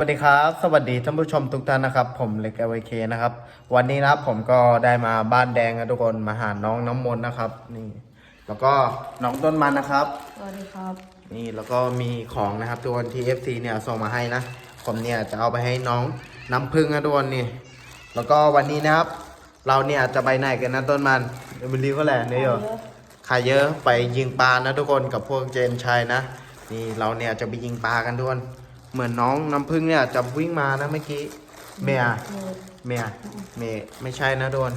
สวัสดีครับ สวัสดีท่านผู้ชมทุกท่านนะครับ ผมเล็กเอวเคนะครับ วันนี้นะครับผมก็ได้มาบ้านแดงนะทุกคนมาหาน้องน้ำมนต์นะครับ นี่ แล้วก็น้องต้นมันนะครับ สวัสดีครับ นี่แล้วก็มีของนะครับทุกคนที่ FC เนี่ยส่งมาให้นะผมเนี่ยจะเอาไปให้น้องน้ำพึ่งนะทุกคนนี่ แล้วก็วันนี้นะครับ เราเนี่ยจะไปไหนกันนะต้นมันบิลลี่ก็แหละเนี่ยเหรอขายเยอะไปยิงปลานะทุกคนกับพวกเจนชัยนะนี่เราเนี่ยจะไปยิงปลากันทุกคน เหมือนน้องน้ำพึ่งเนี่ยจะวิ่งมานะเมื่อกี้เมียเมียเมไม่ใช่นะทุกคน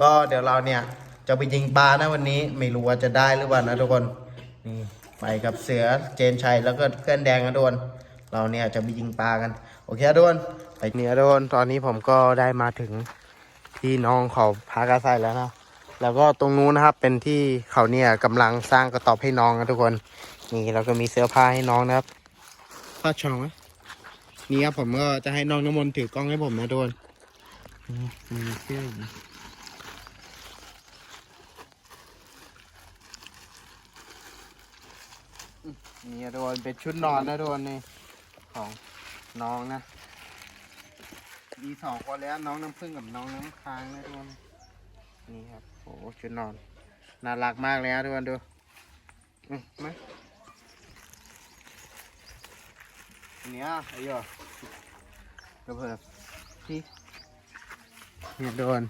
ก็เดี๋ยวเราเนี่ยจะไปยิงปลานะวันนี้ ไม่รู้ว่าจะได้หรือเปล่านะทุกคนนี่ไปกับเสือเจนชัยแล้วก็เพื่อนแดงนะทุกคนเราเนี่ยจะไปยิงปลากัน โอเคทุกคนไปเนี่ยทุกคนตอนนี้ผมก็ได้มาถึงที่น้องเขาพักอาศัยแล้วนะแล้วก็ตรงนู้นนะครับเป็นที่เขาเนี่ยกำลังสร้างกระต๊อบให้น้องนะทุกคน นี่เราก็มีเสื้อผ้าให้น้องนะครับาช่องไหมนี่ครับผมก็จะให้น้องน้ำมนต์ถือกล้องให้ผมนะทุกคนมีเสื้ออยู่นะนี่โดนเป็นชุดนอนนะโดนนี่ของน้องนะมีสองคนแล้วน้องน้ำพึ่งกับน้องน้ำค้างนะทุกคนนี่ครับโอ้ชุดนอนน่ารักมากเลยนะทุกคนดูอืมมาอัน เนี้ยไอ้ยอก็เพิ่มพี่เนี่ยโดน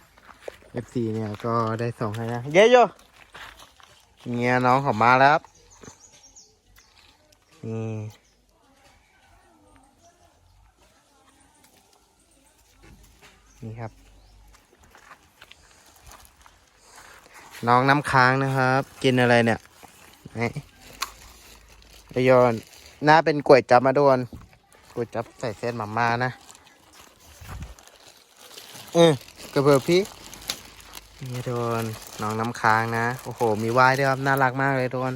F4 เนี่ยก็ได้ส่งให้นะ เย้โยเนี่ยน้องเของมาแล้วครับนี่นี่ครับ น้องน้ำค้างนะครับ กินอะไรเนี่ยไหนไอโยนน่าเป็นก๋วยจับมาโดน ก๋วยจับใส่เส้นหมาม่านะ เออกระเบิดพี่นี่โดนน้องน้ำค้างนะ โอ้โห มีว่ายด้วยครับ น่ารักมากเลยโดน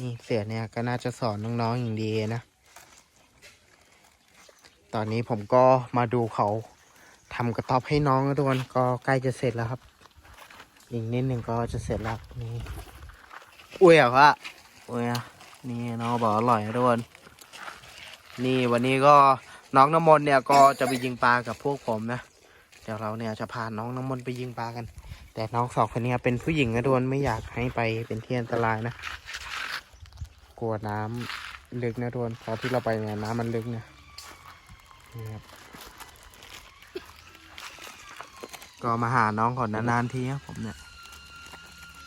นี่เสียเนี่ยก็น่าจะสอนน้องๆอย่างดีนะ ตอนนี้ผมก็มาดูเขาทำกระต๊อบให้น้องนะทุกคนก็ใกล้จะเสร็จแล้วครับ อีกนิดหนึ่งก็จะเสร็จแล้วนี่อุ้ยอะพะอุ้ยอะนี่น้องบอกอร่อยนะทุกคน นี่วันนี้ก็น้องน้ำมนต์เนี่ยก็จะไปยิงปลากับพวกผมนะ เดี๋ยวเราเนี่ยจะพาน้องน้ำมนต์ไปยิงปลากัน แต่น้องสองคนนี้เป็นผู้หญิงนะทุกคนไม่อยากให้ไปเป็นที่อันตรายนะ กลัวน้ำลึกนะทุกคนเพราะที่เราไปเนี่ยน้ำมันลึกเนี่ยนี่ครับก็มาหาน้องก่อนนานๆทีครับผมเนี่ย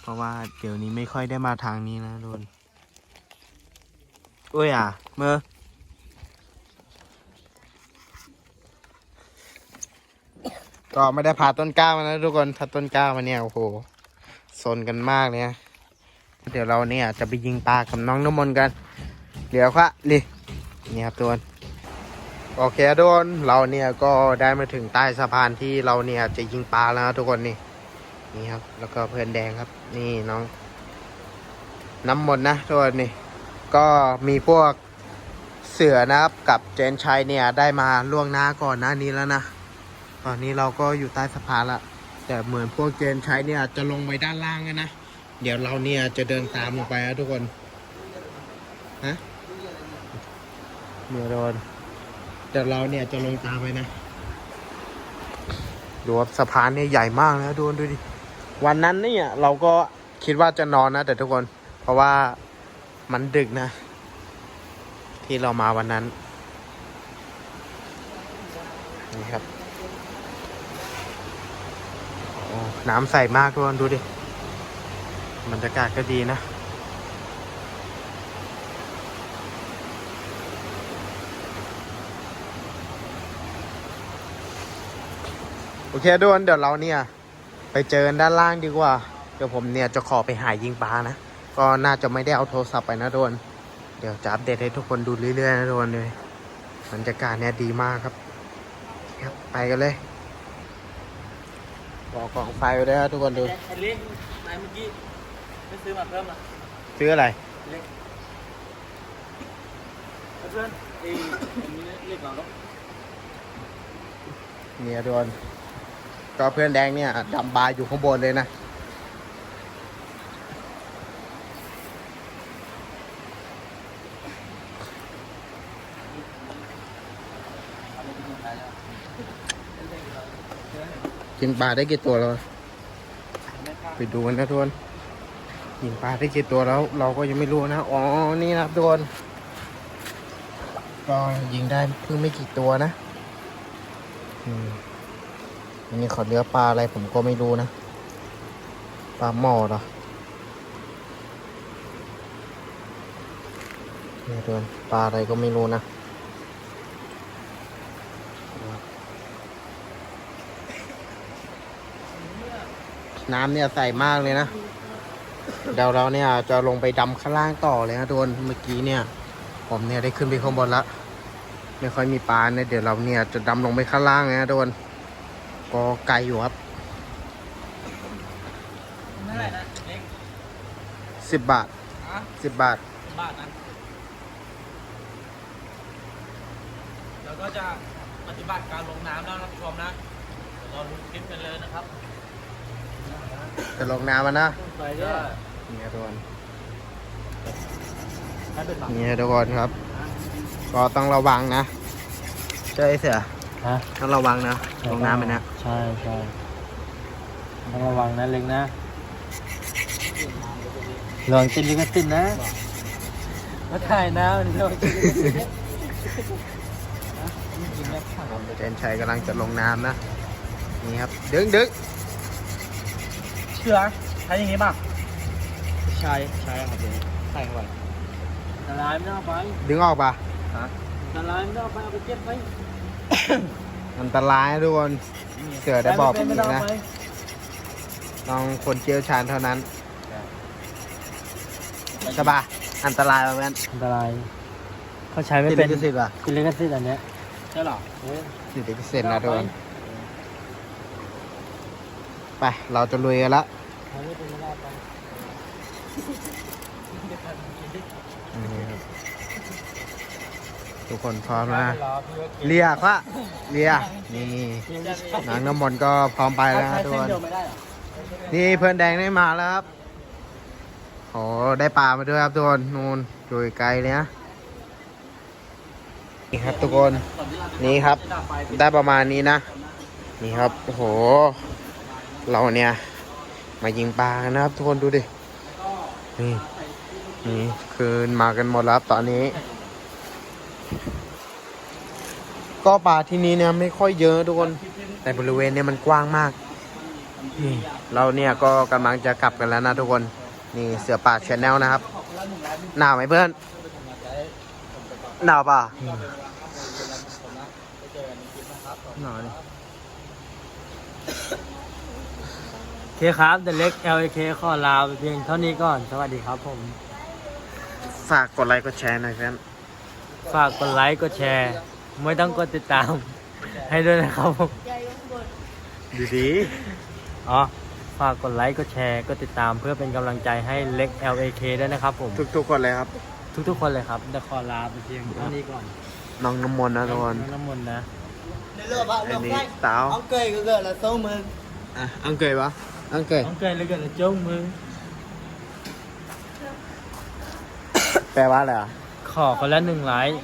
เพราะว่าเดี๋ยวนี้ไม่ค่อยได้มาทางนี้นะทุกคนอุ้ยอะเมื่อ ก็ไม่ได้พาต้นกล้ามานะทุกคนถ้าต้นกล้ามาเนี่ยโอ้โหซนกันมากเลยนะเดี๋ยวเราเนี่ยจะไปยิงปลากับน้องน้ำมนต์กัน เดี๋ยวครับนี่นี่ครับทุกคนโอเคทุกคนเราเนี่ยก็ได้มาถึงใต้สะพานที่เราเนี่ยจะยิงปลาแล้วนะทุกคนนี่นี่ครับ แล้วก็เพื่อนแดงครับ นี่น้อง น้ำมนต์นะทุกคนนี่ ก็มีพวกเสือนะครับกับเจนชัยเนี่ยได้มาล่วงหน้าก่อนหน้านี้แล้วนะ ตอนนี้เราก็อยู่ใต้สะพานละแต่เหมือนพวกเจนใช้เนี่ยจะลงไปด้านล่างกันนะ เดี๋ยวเราเนี่ยจะเดินตามลงไปนะทุกคน ฮะเมื่อโดนเดี๋ยวเราเนี่ยจะลงตามไปนะ ดูว่าสะพานเนี่ยใหญ่มากนะดูดูดิ วันนั้นเนี่ยเราก็คิดว่าจะนอนนะ แต่ทุกคน เพราะว่ามันดึกนะ ที่เรามาวันนั้น นี่ครับ โอ้ น้ำใสมากทุกคนดูดิบรรยากาศก็ดีนะโอเคทุกคนเดี๋ยวเราเนี่ยไปเจอกันด้านล่างดีกว่า เดี๋ยวผมเนี่ยจะขอไปหายิงปลานะ ก็น่าจะไม่ได้เอาโทรศัพท์ไปนะทุกคนเดี๋ยวจะอัปเดตให้ทุกคนดูเรื่อยๆนะทุกคนเลยบรรยากาศเนี่ยดีมากครับ ครับ ไปกันเลย บอกกล่องไฟไว้ด้วยครับทุกคนดู ไอ้เล็กนายเมื่อกี้ไม่ซื้อมาเพิ่มเหรอซื้ออะไร เล็กเพื่อนไอ้อันนี้เล็กกว่าเนาะเนี่ยโดนก็เพื่อนแดงเนี่ยดำบาอยู่ข้างบนเลยนะ กินปลาได้กี่ตัวแล้วไปดูกันนะทุกคนยิงปลาได้กี่ตัวแล้ว เราก็ยังไม่รู้นะ อ๋อ นี่นะครับทุกคนก็ยิงได้เพิ่งไม่กี่ตัวนะอืมอันนี้เขาเรือปลาอะไรผมก็ไม่รู้นะ ปลาหมอเหรอนี่ทุกคนปลาอะไรก็ไม่รู้นะ น้ำเนี่ยใสมากเลยนะ เดี๋ยวเราเนี่ยจะลงไปดำข้างล่างต่อเลยนะทุกคนเมื่อกี้เนี่ย ผมเนี่ยได้ขึ้นไปข้างบนละไม่ค่อยมีปลาเนี่ยเดี๋ยวเราเนี่ยจะดำลงไปข้างล่างนะทุกคนก็ไกลอยู่ครับสิบบาทสิบบาทบาทนะเราก็จะปฏิบัติการลงน้ำแล้วนะผู้ชมนะเราดูคลิปกันเลยนะครับ จะลงน้ำมานะไปด้วยนี่ทุกคนให้เป็นหลักนี่ทุกคนครับ ก็ต้องระวังนะใช่เสือฮะต้องระวังนะ ลงน้ำไปนะ ใช่ใช่ต้องระวังนะเล็กนะลองติดลิขสิทธิ์นะมาถ่ายนะมันลองติดลิขสิทธิ์เจนชัยกำลังจะลงน้ำนะ นี่ครับ ดึงดึง เชื่อใช้อย่างนี้ป่ะใช่ใช่ครับเดี๋ยวใส่เข้าไปอันตรายไม่ต้องเอาไปดึงออกปะอันตรายไม่ต้องเอาไปเอาไปเก็บไว้อันตรายนะทุกคน เสือได้บอกไม่อีต้องกนะเอาไปต้องคนเชี่ยวชาญเท่านั้นใช่ปะอันตรายแบบนั้นอันตรายเขาใช้ไม่ติดเป็นลิขสิทธิ์ป่ะติดลิขสิทธิ์อันเนี้ยใช่หรอเออติดลิขสิทธิ์นะทุกคน ไป เราจะลุยกันละใช้ไม่เป็นไม่ได้เอาไปนี่ครับทุกคนพร้อมนะรอพี่ว่าเก็บเรียกว่าเรียนี่นางน้ำมนต์ก็พร้อมไปแล้วนะทุกคนเดียวไม่ได้หรอนี่เพื่อนแดงได้มาแล้วครับโหได้ปลามาด้วยครับทุกคนนู่นอยู่ไกลเลยนะนี่ครับทุกคนนี่ครับ ได้ประมาณนี้นะ นี่ครับโอ้โห เราเนี่ย มายิงปลากันนะครับ ทุกคนดูดิ นี่นี่คืนมากันหมดแล้วครับตอนนี้ ก็ปลาที่นี้เนี่ยไม่ค่อยเยอะทุกคน แต่บริเวณเนี่ยมันกว้างมาก นี่ เราเนี่ยก็กำลังจะกลับกันแล้วนะทุกคน นี่เสือป่าชแนลนะครับ หนาวไหมเพื่อน หนาวป่ะหนาวดิโอ เคครับเดเล็ก LAK ขอลาไปเพียงเท่านี้ก่อน สวัสดีครับผม ฝากกดไลค์กดแชร์หน่อยเพื่อนฝากกดไลค์กดแชร์ ไม่ต้องกดติดตาม ให้ด้วยนะครับผมดีดีอ๋อ ฝากกดไลค์กดแชร์กดติดตามเพื่อเป็นกำลังใจให้เล็ก LAK ด้วยนะครับผม ทุกทุกๆคนเลยครับ ทุกๆคนเลยครับจะขอลาไปเพียงเท่านี้ก่อนน้องน้ำมนต์นะทุกคนองน้ำมนต์นะอันนี้สาว ông cười cái gọi là sâu mừng อะอังเกยวะ อังเกยน้องเกยเลยกันนะจ้งมือแปลว่าอะไรอะ ขอคนละหนึ่งไลค์